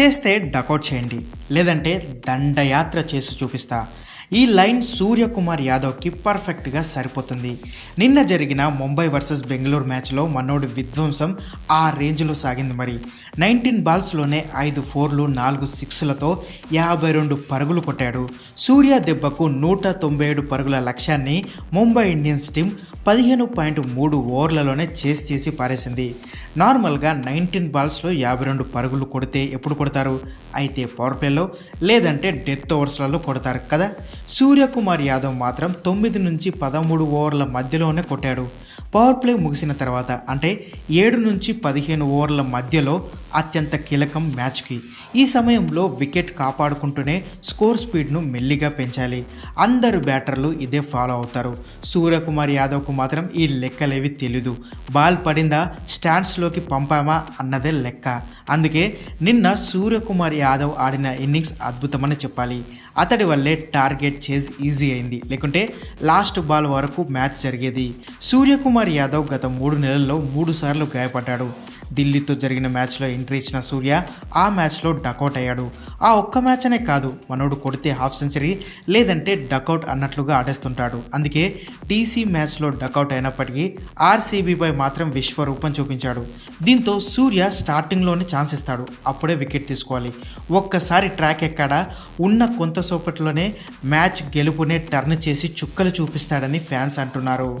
చేస్తే డకౌట్ చేయండి. లేదంటే దండయాత్ర చేసి చూపిస్తా. ఈ లైన్ సూర్యకుమార్ యాదవ్కి పర్ఫెక్ట్గా సరిపోతుంది. నిన్న జరిగిన ముంబై వర్సెస్ బెంగళూరు మ్యాచ్లో మనోడి విధ్వంసం ఆ రేంజ్లో సాగింది మరి. నైన్టీన్ బాల్స్లోనే ఐదు ఫోర్లు నాలుగు సిక్స్లతో యాభై రెండు పరుగులు కొట్టాడు. సూర్య దెబ్బకు నూట తొంభై ఏడు పరుగుల లక్ష్యాన్ని ముంబై ఇండియన్స్ టీం పదిహేను పాయింట్ మూడు ఓవర్లలోనే చేసి చేసి పారేసింది. నార్మల్గా నైన్టీన్ బాల్స్లో యాభై రెండు పరుగులు కొడితే ఎప్పుడు కొడతారు? అయితే పవర్ ప్లేలో లేదంటే డెత్ ఓవర్స్లలో కొడతారు కదా? సూర్యకుమార్ యాదవ్ మాత్రం తొమ్మిది నుంచి పదమూడు ఓవర్ల మధ్యలోనే కొట్టాడు. పవర్ ప్లే ముగిసిన తర్వాత అంటే ఏడు నుంచి పదిహేను ఓవర్ల మధ్యలో అత్యంత కీలకం మ్యాచ్కి. ఈ సమయంలో వికెట్ కాపాడుకుంటూనే స్కోర్ స్పీడ్ను మెల్లిగా పెంచాలి. అందరు బ్యాటర్లు ఇదే ఫాలో అవుతారు. సూర్యకుమార్ యాదవ్కు మాత్రం ఈ లెక్కలేవి తెలీదు. బాల్ పడిందా స్టాండ్స్లోకి పంపామా అన్నదే లెక్క. అందుకే నిన్న సూర్యకుమార్ యాదవ్ ఆడిన ఇన్నింగ్స్ అద్భుతమని చెప్పాలి. అతడి వల్లే టార్గెట్ చేజ్ ఈజీ అయింది. లేకుంటే లాస్ట్ బాల్ వరకు మ్యాచ్ జరిగేది. సూర్యకుమార్ యాదవ్ గత మూడు నెలల్లో మూడు సార్లు గాయపడ్డాడు. ఢిల్లీతో జరిగిన మ్యాచ్లో ఎంట్రీ ఇచ్చిన సూర్య ఆ మ్యాచ్లో డకౌట్ అయ్యాడు. ఆ ఒక్క మ్యాచ్ అనే కాదు మనోడు కొడితే హాఫ్ సెంచరీ లేదంటే డకౌట్ అన్నట్లుగా ఆడేస్తుంటాడు. అందుకే టీసీ మ్యాచ్లో డకౌట్ అయినప్పటికీ ఆర్సీబీపై మాత్రం విశ్వరూపం చూపించాడు. దీంతో సూర్య స్టార్టింగ్లోనే ఛాన్స్ ఇస్తాడు. అప్పుడే వికెట్ తీసుకోవాలి. ఒక్కసారి ట్రాక్ ఎక్కాడా? ఉన్న కొంతసేపట్లోనే మ్యాచ్ గెలుపునే టర్న్ చేసి చుక్కలు చూపిస్తాడని ఫ్యాన్స్ అంటున్నారు.